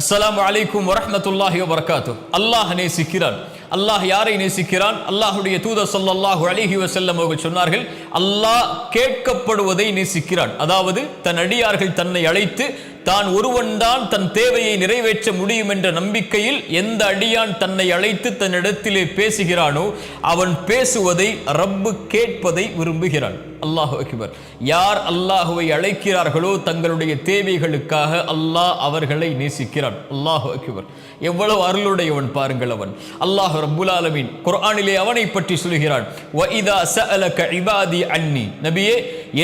அஸ்லாம் வலைக்கும் வரமத்துல்லாஹி வரகாத்து அல்லாஹ் நேசிக்கிறான். அல்லாஹ் யாரை நேசிக்கிறான்? அல்லாஹுடைய தூத சொல்லாஹு அலைஹி வசல்லம் அவர்கள் சொன்னார்கள் அல்லாஹ் கேட்கப்படுவதை நேசிக்கிறான். அதாவது தன் அடியார்கள் தன்னை அழைத்து தான் ஒருவன்தான் தன் தேவையை நிறைவேற்ற முடியும் என்ற நம்பிக்கையில் எந்த அடியான் தன்னை அழைத்து தன்னிடத்திலே பேசுகிறானோ அவன் பேசுவதை ரப்பு கேட்பதை விரும்புகிறான். அல்லாஹு அக்பர். யார் அல்லாஹுவை அழைக்கிறார்களோ தங்களுடைய தேவைகளுக்காக அல்லாஹ் அவர்களை நேசிக்கிறான். அல்லாஹு அக்பர். எவ்வளவு அருளுடையவன் பாருங்கள் அவன். அல்லாஹ் ரப்புல் ஆலமின். குர்ஆனிலே அவனை பற்றி சொல்கிறான். வஇதா சஅலக இபாதி அன்னி. நபியே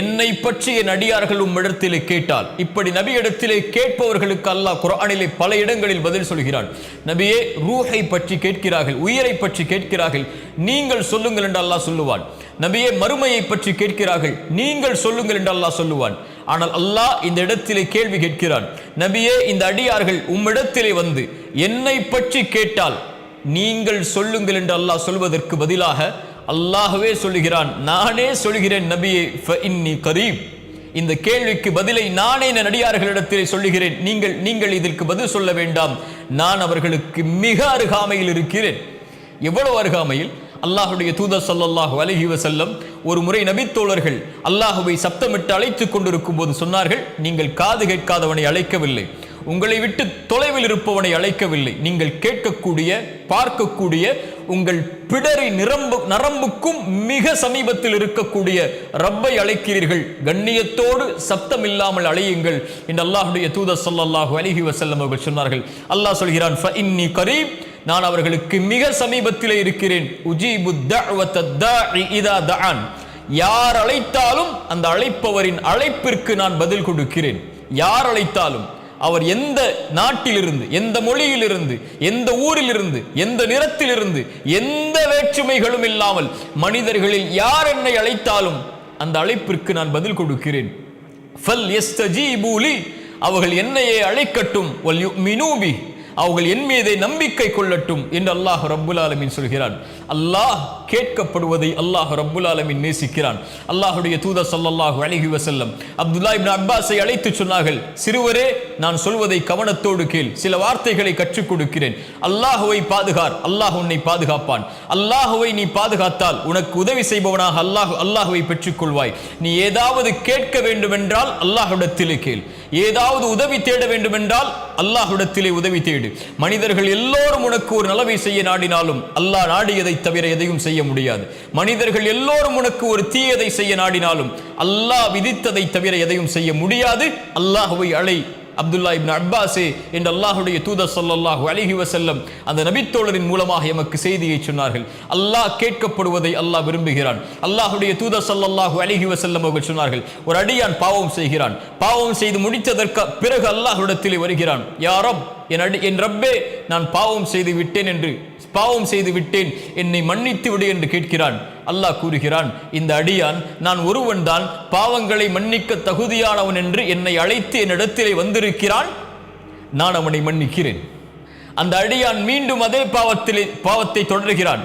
என்னை பற்றி என் அடியார்கள் உம்மிடத்திலே கேட்டால். இப்படி நபியிடத்திலே கேட்பவர்களுக்கு அல்லாஹ் குரானிலே பல இடங்களில் பதில் சொல்கிறான். நபியே ரூஹை பற்றி கேட்கிறார்கள் உயிரை பற்றி கேட்கிறார்கள் நீங்கள் சொல்லுங்கள் என்று அல்லாஹ் சொல்லுவான். நபியே மறுமையை பற்றி கேட்கிறார்கள் நீங்கள் சொல்லுங்கள் என்று அல்லாஹ் சொல்லுவான். ஆனால் அல்லாஹ் இந்த இடத்திலே கேள்வி கேட்கிறான். நபியே இந்த அடியார்கள் உம்மிடத்திலே வந்து என்னை பற்றி கேட்டால் நீங்கள் சொல்லுங்கள் என்று அல்லாஹ் சொல்வதற்கு பதிலாக அல்லாஹவே சொல்லுகிறான் நானே சொல்கிறேன் நபியே இன்னி கரீப். இந்த கேள்விக்கு பதிலை நானே என் நடிகார்களிடத்தில் சொல்லுகிறேன். நீங்கள் நீங்கள் இதற்கு பதில் சொல்ல வேண்டாம். நான் அவர்களுக்கு மிக அருகாமையில் இருக்கிறேன். எவ்வளவு அருகாமையில்? அல்லாஹுடைய தூதர் சொல்லல்லாஹு அலஹி வசல்லம் ஒரு முறை நபித்தோழர்கள் அல்லாஹுவை சப்தமிட்டு அழைத்துக் கொண்டிருக்கும் போது சொன்னார்கள் நீங்கள் காது கேட்காதவனை அழைக்கவில்லை. உங்களை விட்டு தொலைவில் இருப்பவனை அழைக்கவில்லை. நீங்கள் கேட்கக்கூடிய பார்க்கக்கூடிய உங்கள் பிடரி நிரம்பு நரம்புக்கும் மிக சமீபத்தில் இருக்கக்கூடிய ரப்பை அழைக்கிறீர்கள். கண்ணியத்தோடு சப்தம் இல்லாமல் அழையுங்கள். என்று அல்லாஹுடைய தூதர் சொல்லல்லாஹு அலிஹி வசல்லம் அவர்கள் சொன்னார்கள் அல்லாஹ் சொல்கிறான் ஃப இன்னி கரீப் நான் அவர்களுக்கு மிக சமீபத்திலே இருக்கிறேன். உஜீபு இதா தஆன் யார் அழைத்தாலும் அந்த அழைப்பவரின் அழைப்பிற்கு நான் பதில் கொடுக்கிறேன். யார் அழைத்தாலும். அவர் எந்த நாட்டிலிருந்து எந்த மொழியிலிருந்து எந்த ஊரிலிருந்து எந்த நிறத்திலிருந்து எந்த வேற்றுமைகளும் இல்லாமல் மனிதர்களில் யார் என்னை அழைத்தாலும் அந்த அழைப்பிற்கு நான் பதில் கொடுக்கிறேன். ஃபல் யஸ்தஜீபு அவர்கள் என்னையே அழைக்கட்டும் வல் யுமினூபி அவர்கள் என் மீதை நம்பிக்கை கொள்ளட்டும் என்று அல்லாஹ் ரப்புல் ஆலமின் சொல்கிறான். அல்லாஹ் கேட்கப்படுவதை அல்லாஹ் ரப்புல் ஆலமின் நேசிக்கிறான். அல்லாஹுடைய தூதர் சல்லாஹு அழகி வசல்லம் அப்துல்லா இப்னு அப்பாஸை அழைத்து சொன்னார்கள் சிறுவரே நான் சொல்வதை கவனத்தோடு கேள் சில வார்த்தைகளை கற்றுக் கொடுக்கிறேன். அல்லாஹுவை பாதுகார் அல்லாஹ் உன்னை பாதுகாப்பான். அல்லாஹுவை நீ பாதுகாத்தால் உனக்கு உதவி செய்பவனாக அல்லாஹ் அல்லாஹுவை பெற்றுக்கொள்வாய். நீ ஏதாவது கேட்க வேண்டுமென்றால் அல்லாஹுடத்திலே கேள். ஏதாவது உதவி தேட வேண்டுமென்றால் அல்லாஹுடத்திலே உதவி தேடு. மனிதர்கள் எல்லோரும் உனக்கு ஒரு நலவை செய்ய நாடினாலும் அல்லாஹ் நாடியதை தவிர எதையும் செய்ய முடியாது. மனிதர்கள் எல்லோரும் உனக்கு ஒரு தீயதை செய்ய நாடினாலும் அல்லாஹ் விதித்ததை தவிர எதையும் செய்ய முடியாது. அல்லாஹுவை அழை. அப்துல்லா இப்னு அப்பாஸே என்று அல்லாஹுடைய தூதர் சொல்லல்லாஹு அலைஹி வசல்லம் அந்த நபித்தோழரின் மூலமாக எமக்கு செய்தியை சொன்னார்கள். அல்லாஹ் கேட்கப்படுவதை அல்லாஹ் விரும்புகிறான். அல்லாஹுடைய தூதர் சொல்லல்லாஹு அலைஹி வசல்லம் அவர்கள் சொன்னார்கள் ஒரு அடியான் பாவம் செய்கிறான். பாவம் செய்து முடித்ததற்கு பிறகு அல்லாஹுடத்திலே வருகிறான். யாரோ என் அடி என் ரப்பே நான் பாவம் செய்து விட்டேன் என்று பாவம் செய்து விட்டேன். என்னை மன்னித்து விடு என்று கேட்கிறான். அல்லாஹ் கூறுகிறான் இந்த அடியான் நான் ஒருவன் தான் பாவங்களை மன்னிக்க தகுதியானவன் என்று என்னை அழைத்து என்னிடத்திலே வந்திருக்கிறான். நான் அவனை மன்னிக்கிறேன். அந்த அடியான் மீண்டும் அதே பாவத்திலே பாவத்தை தொடர்கிறான்.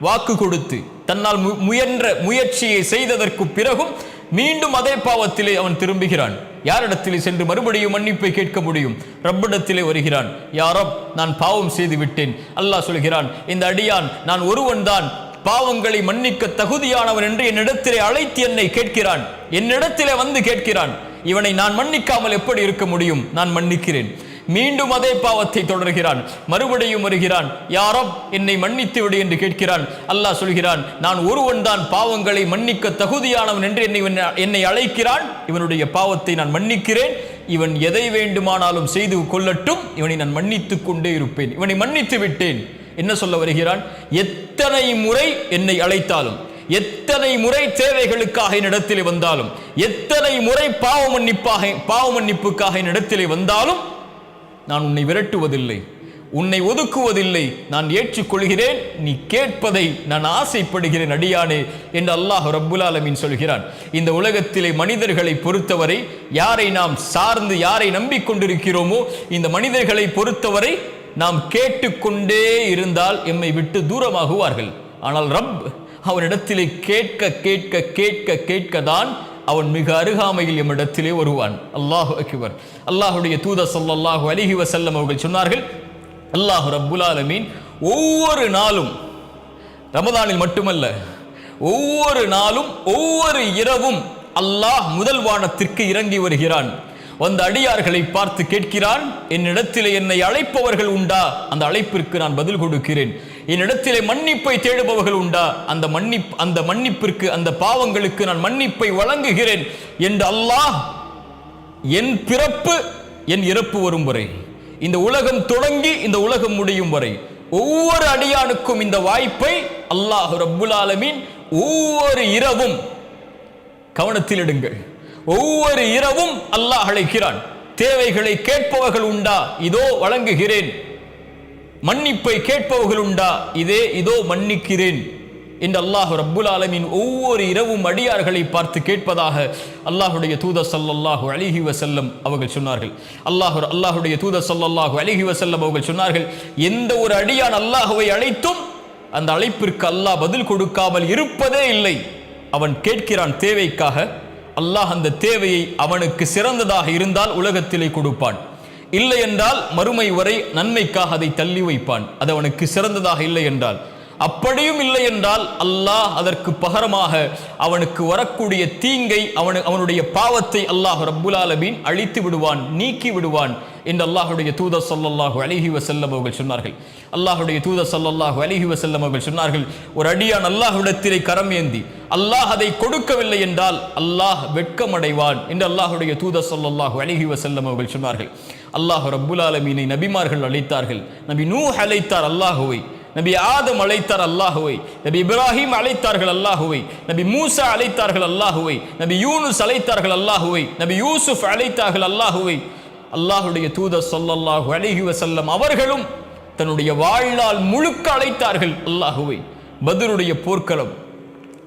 வாக்கு கொடுத்து தன்னால் மு- முயன்ற முயற்சியை செய்ததற்கு பிறகும் மீண்டும் அதே பாவத்திலே அவன் திரும்புகிறான். யாரிடத்திலே சென்று மறுபடியும் மன்னிப்பை கேட்க முடியும்? ரப்பிடத்திலே வருகிறான். யாரப் நான் பாவம் செய்து விட்டேன் அல்லாஹ் சொல்கிறான் இந்த அடியான் நான் ஒருவன் தான் பாவங்களை மன்னிக்க தகுதியானவன் என்று என்னிடத்திலே அழைத்து என்னை கேட்கிறான். என்னிடத்திலே வந்து கேட்கிறான். இவனை நான் மன்னிக்காமல் எப்படி இருக்க முடியும்? நான் மன்னிக்கிறேன். மீண்டும் அதே பாவத்தை தொடர்கிறான். மறுபடியும் வருகிறான் யாரோ என்னை மன்னித்து விடு என்று கேட்கிறான். அல்லாஹ் சொல்கிறான் நான் ஒருவன் தான் பாவங்களை மன்னிக்க தகுதியானவன் என்று என்னை என்னை அழைக்கிறான். இவனுடைய பாவத்தை நான் மன்னிக்கிறேன். இவன் எதை வேண்டுமானாலும் செய்து கொள்ளட்டும். இவனை நான் மன்னித்துக் கொண்டே இருப்பேன். இவனை மன்னித்து விட்டேன். என்ன சொல்ல வருகிறான்? எத்தனை முறை என்னை அழைத்தாலும் எத்தனை முறை தேவைகளுக்காக என்னிடத்திலே வந்தாலும் எத்தனை முறை பாவ மன்னிப்பாக பாவ மன்னிப்புக்காக என்னிடத்திலே வந்தாலும் நான் உன்னை விரட்டுவதில்லை. உன்னை ஒதுக்குவதில்லை. நான் ஏற்றுக்கொள்கிறேன். நீ கேட்பதை நான் ஆசைப்படுகிறேன் அடியானே என்று அல்லாஹ் ரப்புல் சொல்கிறான். இந்த உலகத்திலே மனிதர்களை பொறுத்தவரை யாரை நாம் சார்ந்து யாரை நம்பிக்கொண்டிருக்கிறோமோ இந்த மனிதர்களை பொறுத்தவரை நாம் கேட்டுக்கொண்டே இருந்தால் எம்மை விட்டு தூரமாகுவார்கள். ஆனால் ரப் அவனிடத்திலே கேட்க கேட்க கேட்க கேட்க தான் அவன் மிக அருகாமையில் எம்மிடத்திலே வருவான். அல்லாஹு அக்பர். அல்லாஹுடைய தூத சொல்லாஹு அலிஹி வசல்லம் அவர்கள் சொன்னார்கள் அல்லாஹ் ரப்புல் ஆலமீன் ஒவ்வொரு நாளும் ரமதானில் மட்டுமல்ல ஒவ்வொரு நாளும் ஒவ்வொரு இரவும் அல்லாஹ் முதல் வானத்திற்கு இறங்கி வருகிறான். வந்த அடியார்களை பார்த்து கேட்கிறான் என்னிடத்தில் என்னை அழைப்பவர்கள் உண்டா? அந்த அழைப்பிற்கு நான் பதில் கொடுக்கிறேன். என்னிடத்திலே மன்னிப்பை தேடுபவர்கள் உண்டா? அந்த மன்னிப் அந்த மன்னிப்பிற்கு அந்த பாவங்களுக்கு நான் மன்னிப்பை வழங்குகிறேன் என்று அல்லாஹ் என் பிறப்பு என் இறப்பு வரும் வரை இந்த உலகம் தொடங்கி இந்த உலகம் முடியும் வரை ஒவ்வொரு அடியானுக்கும் இந்த வாய்ப்பை அல்லாஹ் ரப்புல் ஆலமீன் ஒவ்வொரு இரவும் கவனத்தில் எடுங்கள். ஒவ்வொரு இரவும் அல்லாஹ் அழைக்கிறான். தேவைகளை கேட்பவர்கள் உண்டா? இதோ வழங்குகிறேன். மன்னிப்பை கேட்பவர்கள் உண்டா இதே இதோ மன்னிக்கிறேன். என்று அல்லாஹ் ரப்புல் ஆலமின் ஒவ்வொரு இரவும் அடியார்களை பார்த்து கேட்பதாக அல்லாஹுடைய தூத ஸல்லல்லாஹு அலைஹி வசல்லம் அவர்கள் சொன்னார்கள். அல்லாஹ் அல்லாஹுடைய தூத ஸல்லல்லாஹு அலைஹி வசல்லம் அவர்கள் சொன்னார்கள் எந்த ஒரு அடியான் அல்லாஹுவை அழைத்தும் அந்த அழைப்பிற்கு அல்லாஹ் பதில் கொடுக்காமல் இருப்பதே இல்லை. அவன் கேட்கிறான் தேவைக்காக. அல்லாஹ் அந்த தேவையை அவனுக்கு சிறந்ததாக இருந்தால் உலகத்திலே கொடுப்பான். இல்லை என்றால் மறுமை வரை நன்மைக்காக அதை தள்ளி வைப்பான். அது அவனுக்கு சிறந்ததாக இல்லை என்றால். அப்படியும் இல்லை என்றால் அல்லாஹ் அதற்கு பகரமாக அவனுக்கு வரக்கூடிய தீங்கை அவனு அவனுடைய பாவத்தை அல்லாஹ் ரப்புல் அழித்து விடுவான் நீக்கி விடுவான் என்று அல்லாஹுடைய தூத சொல்லல்லாஹு அலைஹி வஸல்லம் அவர்கள் சொன்னார்கள். அல்லாஹுடைய தூத சொல்லல்லாஹு அலைஹி வஸல்லம் அவர்கள் சொன்னார்கள் ஒரு அடியான் அல்லாஹுடத்திலே கரம் ஏந்தி அல்லாஹ் அதை கொடுக்கவில்லை என்றால் அல்லாஹ் வெட்கமடைவான் என்று அல்லாஹுடைய தூத சொல்லல்லாஹு அலைஹி வஸல்லம் அவர்கள் சொன்னார்கள். அல்லாஹ் ரப்புல் ஆலமீனை நபிமார்கள் அழைத்தார்கள். நபி நூ அழைத்தார் அல்லாஹுவை. நபி ஆதம் அழைத்தார் அல்லாஹுவை. நபி இப்ராஹிம் அழைத்தார்கள் அல்லாஹுவை. நபி மூசா அழைத்தார்கள் அல்லாஹுவை. நபி யூனுஸ் அழைத்தார்கள் அல்லாஹுவை. நபி யூசுப் அழைத்தார்கள் அல்லாஹுவை. அல்லாஹுடைய தூதர் சொல்லல்லாஹு அழகி வசல்லம் அவர்களும் தன்னுடைய வாழ்நாள் முழுக்க அழைத்தார்கள் அல்லாஹுவை. பத்ருடைய போர்க்களம்.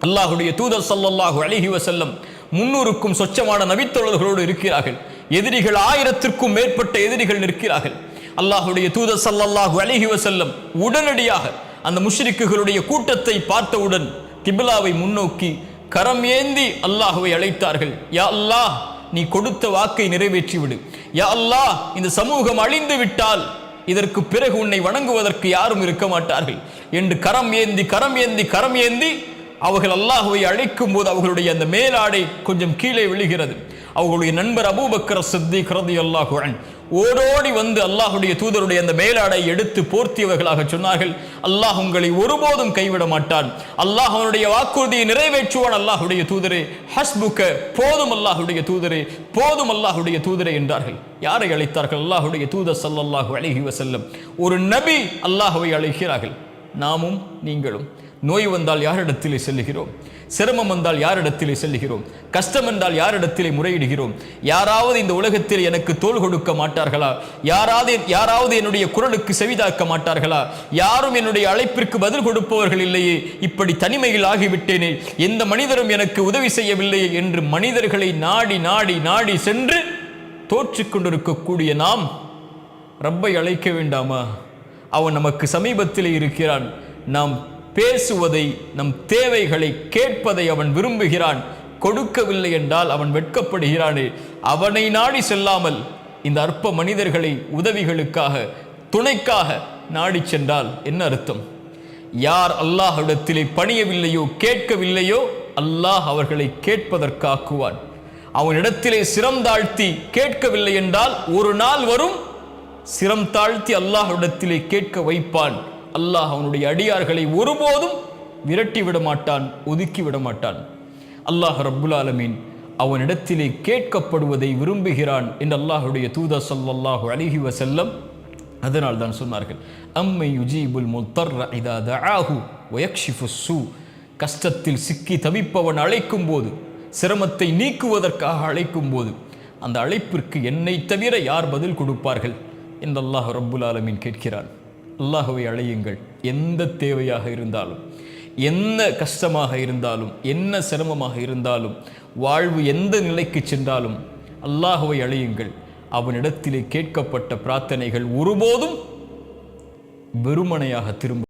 அல்லாஹுடைய தூதர் ஸல்லல்லாஹு அழகி வசல்லம் முன்னூறுக்கும் சொச்சமான நபித்தொழர்களோடு இருக்கிறார்கள். எதிரிகள் ஆயிரத்திற்கும் மேற்பட்ட எதிரிகள் நிற்கிறார்கள். அல்லாஹுடைய தூத ஸல்லல்லாஹு அழகி வசல்லம் உடனடியாக அந்த முஷ்ரிக்குகளுடைய கூட்டத்தை பார்த்தவுடன் கிபிலாவை முன்னோக்கி கரம் ஏந்தி அல்லாஹுவை அழைத்தார்கள். யா அல்லாஹ் நீ கொடுத்த வாக்கை நிறைவேற்றி விடு யா அல்லாஹ் இந்த சமூகம் அழிந்து விட்டால் இதற்கு பிறகு உன்னை வணங்குவதற்கு யாரும் இருக்க மாட்டார்கள். என்று கரம் ஏந்தி கரம் ஏந்தி கரம் ஏந்தி அவர்கள் அல்லாஹுவை அழைக்கும் போது அவர்களுடைய அந்த மேலாடை கொஞ்சம் கீழே விழுகிறது. அவர்களுடைய நண்பர் அபூபக்கர் சித்திக் ரதி அன்ஹு ஓடோடி வந்து அல்லாஹுடைய தூதருடைய அந்த மேலாடை எடுத்து போர்த்தியவர்களாக சொன்னார்கள். அல்லாஹ் உங்களை ஒருபோதும் கைவிட மாட்டான். அல்லாஹ் அவனுடைய வாக்குறுதியை நிறைவேற்றுவான் அல்லாஹுடைய தூதரே. ஹஸ்புக்க போதும் அல்லாஹுடைய தூதரே. போதும் அல்லாஹுடைய தூதரே என்றார்கள். யாரை அழைத்தார்கள்? அல்லாஹுடைய தூதர் ஸல்லல்லாஹு அழகி வசல்லம் ஒரு நபி அல்லாஹுவை அழைக்கிறார்கள். நாமும் நீங்களும். நோய் வந்தால் யாரிடத்திலே செல்லுகிறோம்? சிரமம் வந்தால் யாரிடத்திலே செல்லுகிறோம்? கஷ்டம் என்றால் யாரிடத்திலே முறையிடுகிறோம்? யாராவது இந்த உலகத்தில் எனக்கு தோள் கொடுக்க மாட்டார்களா? யாராவது யாராவது என்னுடைய குரலுக்கு செவிதாக்க மாட்டார்களா? யாரும் என்னுடைய அழைப்பிற்கு பதில் கொடுப்பவர்கள் இல்லையே. இப்படி தனிமையில் ஆகிவிட்டேனே. எந்த மனிதரும் எனக்கு உதவி செய்யவில்லையே என்று மனிதர்களை நாடி நாடி நாடி சென்று தோற்று கொண்டிருக்கக்கூடிய நாம் ரப்பை அழைக்க வேண்டாமா? அவன் நமக்கு சமீபத்தில் இருக்கிறான். நாம் பேசுவதை நம் தேவைகளை கேட்பதை அவன் விரும்புகிறான். கொடுக்கவில்லை என்றால் அவன் வெட்கப்படுகிறானே. அவனை நாடி செல்லாமல் இந்த அற்ப மனிதர்களை உதவிகளுக்காக துணைக்காக நாடி சென்றால் என்ன அர்த்தம்? யார் அல்லாஹிடத்திலே பணியவில்லையோ கேட்கவில்லையோ அல்லாஹ் அவர்களை கேட்பதற்காக்குவான். அவனிடத்திலே சிரம் தாழ்த்தி கேட்கவில்லை என்றால் ஒரு நாள் வரும் சிரம் தாழ்த்தி அல்லாஹ்விடத்திலே கேட்க வைப்பான். அல்லாஹ் அவனுடைய அடியார்களை ஒருபோதும் விரட்டி விட மாட்டான் ஒதுக்கி விட மாட்டான் அல்லாஹ் ரப்புல் ஆலமீன் அவனிடத்திலே கேட்கப்படுவதை விரும்புகிறான் என்று அல்லாஹுடைய தூதர் ஸல்லல்லாஹு அலைஹி வசல்லம் அதனால் தான் சொன்னார்கள். அம்மை யுஜீபுல் முத்தர் இதா தஆஹு வயக்ஷிஃபு சு கஷ்டத்தில் சிக்கி தவிப்பவன் அழைக்கும் போது சிரமத்தை நீக்குவதற்காக அழைக்கும் போது அந்த அழைப்பிற்கு என்னை தவிர யார் பதில் கொடுப்பார்கள்? என்று அல்லாஹ் ரப்புல் ஆலமீன் கேட்கிறான். அல்லாஹுவை அழையுங்கள். எந்த தேவையாக இருந்தாலும் என்ன கஷ்டமாக இருந்தாலும் என்ன சிரமமாக இருந்தாலும் வாழ்வு எந்த நிலைக்கு சென்றாலும் அல்லாஹுவை அழையுங்கள். அவனிடத்திலே கேட்கப்பட்ட பிரார்த்தனைகள் ஒருபோதும் வெறுமனையாக திரும்ப